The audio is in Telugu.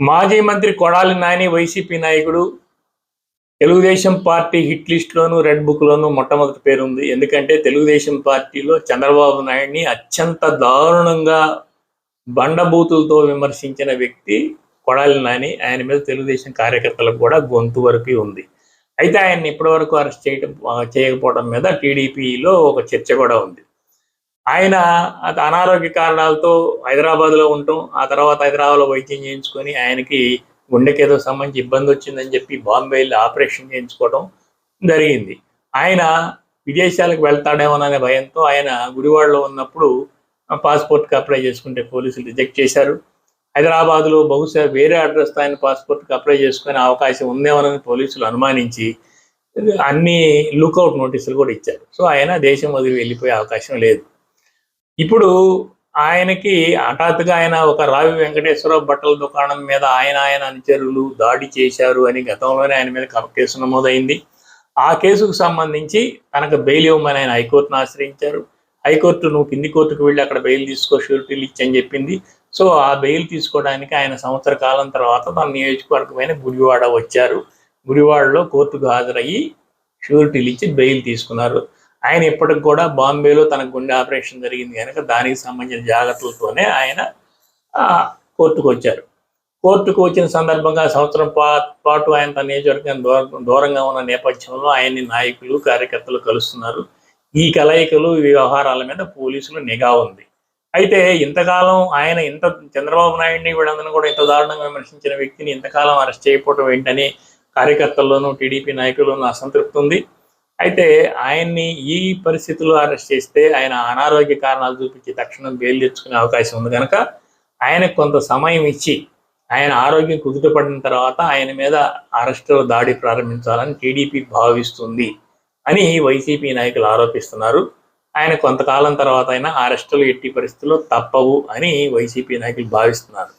మాజీ మంత్రి కొడాలి నాని వైసీపీ నాయకుడు తెలుగుదేశం పార్టీ హిట్ లిస్ట్లోను రెడ్ బుక్లోను మొట్టమొదటి పేరు ఉంది ఎందుకంటే తెలుగుదేశం పార్టీలో చంద్రబాబు నాయుడిని అత్యంత దారుణంగా బండబూతులతో విమర్శించిన వ్యక్తి కొడాలి నాని. ఆయన మీద తెలుగుదేశం కార్యకర్తలకు కూడా గొంతు వరకు ఉంది. అయితే ఆయన్ని ఇప్పటివరకు అరెస్ట్ చేయడం చేయకపోవడం మీద టీడీపీలో ఒక చర్చ కూడా ఉంది. ఆయన అనారోగ్య కారణాలతో హైదరాబాద్లో ఉండటం ఆ తర్వాత హైదరాబాద్లో వైద్యం చేయించుకొని ఆయనకి గుండెకి ఏదో సంబంధించి ఇబ్బంది వచ్చిందని చెప్పి బాంబే వెళ్ళి ఆపరేషన్ చేయించుకోవడం జరిగింది. ఆయన విదేశాలకు వెళ్తాడేమోననే భయంతో ఆయన గుడివాడలో ఉన్నప్పుడు పాస్పోర్ట్కి అప్లై చేసుకుంటే పోలీసులు రిజెక్ట్ చేశారు. హైదరాబాద్లో బహుశా వేరే అడ్రస్ ఆయన పాస్పోర్ట్కి అప్లై చేసుకునే అవకాశం ఉందేమోనని పోలీసులు అనుమానించి అన్ని లుకౌట్ నోటీసులు కూడా ఇచ్చారు. సో ఆయన దేశం వదిలి వెళ్ళిపోయే అవకాశం లేదు. ఇప్పుడు ఆయనకి హఠాత్తుగా ఆయన ఒక రావి వెంకటేశ్వర బట్టల దుకాణం మీద ఆయన ఆయన అనుచరులు దాడి చేశారు అని గతంలోనే ఆయన మీద కేసు నమోదైంది. ఆ కేసుకు సంబంధించి తనకు బెయిల్ ఇవ్వమని ఆయన హైకోర్టును ఆశ్రయించారు. హైకోర్టు నువ్వు కింది కోర్టుకు వెళ్ళి అక్కడ బెయిల్ తీసుకో షూరిటీలు ఇచ్చి అని చెప్పింది. సో ఆ బెయిల్ తీసుకోవడానికి ఆయన సంవత్సర కాలం తర్వాత తన నియోజకవర్గమైన గుడివాడ వచ్చారు. గుడివాడలో కోర్టుకు హాజరయ్యి షూరిటీలు ఇచ్చి బెయిల్ తీసుకున్నారు. ఆయన ఇప్పటికి కూడా బాంబేలో తన గుండె ఆపరేషన్ జరిగింది కనుక దానికి సంబంధించిన జాగ్రత్తలతోనే ఆయన కోర్టుకు వచ్చారు. కోర్టుకు వచ్చిన సందర్భంగా సంవత్సరం పా పాటు ఆయన తన నియోజకవర్గం దూర దూరంగా ఉన్న నేపథ్యంలో ఆయన్ని నాయకులు కార్యకర్తలు కలుస్తున్నారు. ఈ కలయికలు వ్యవహారాల మీద పోలీసులు నిఘా ఉంది. అయితే ఇంతకాలం ఆయన ఇంత చంద్రబాబు నాయుడిని వీళ్ళందరూ కూడా ఇంత దారుణంగా విమర్శించిన వ్యక్తిని ఇంతకాలం అరెస్ట్ చేయకపోవడం ఏంటని కార్యకర్తల్లోనూ టీడీపీ నాయకుల్లోనూ అసంతృప్తి ఉంది. అయితే ఆయన్ని ఈ పరిస్థితుల్లో అరెస్ట్ చేస్తే ఆయన అనారోగ్య కారణాలు చూపించి తక్షణం బెయిల్ తెచ్చుకునే అవకాశం ఉంది కనుక ఆయనకు కొంత సమయం ఇచ్చి ఆయన ఆరోగ్యం కుదుటపడిన తర్వాత ఆయన మీద అరెస్టులు దాడి ప్రారంభించాలని టీడీపీ భావిస్తుంది అని వైసీపీ నాయకులు ఆరోపిస్తున్నారు. ఆయన కొంతకాలం తర్వాత అయినా అరెస్టులు ఎట్టి పరిస్థితుల్లో తప్పవు అని వైసీపీ నాయకులు భావిస్తున్నారు.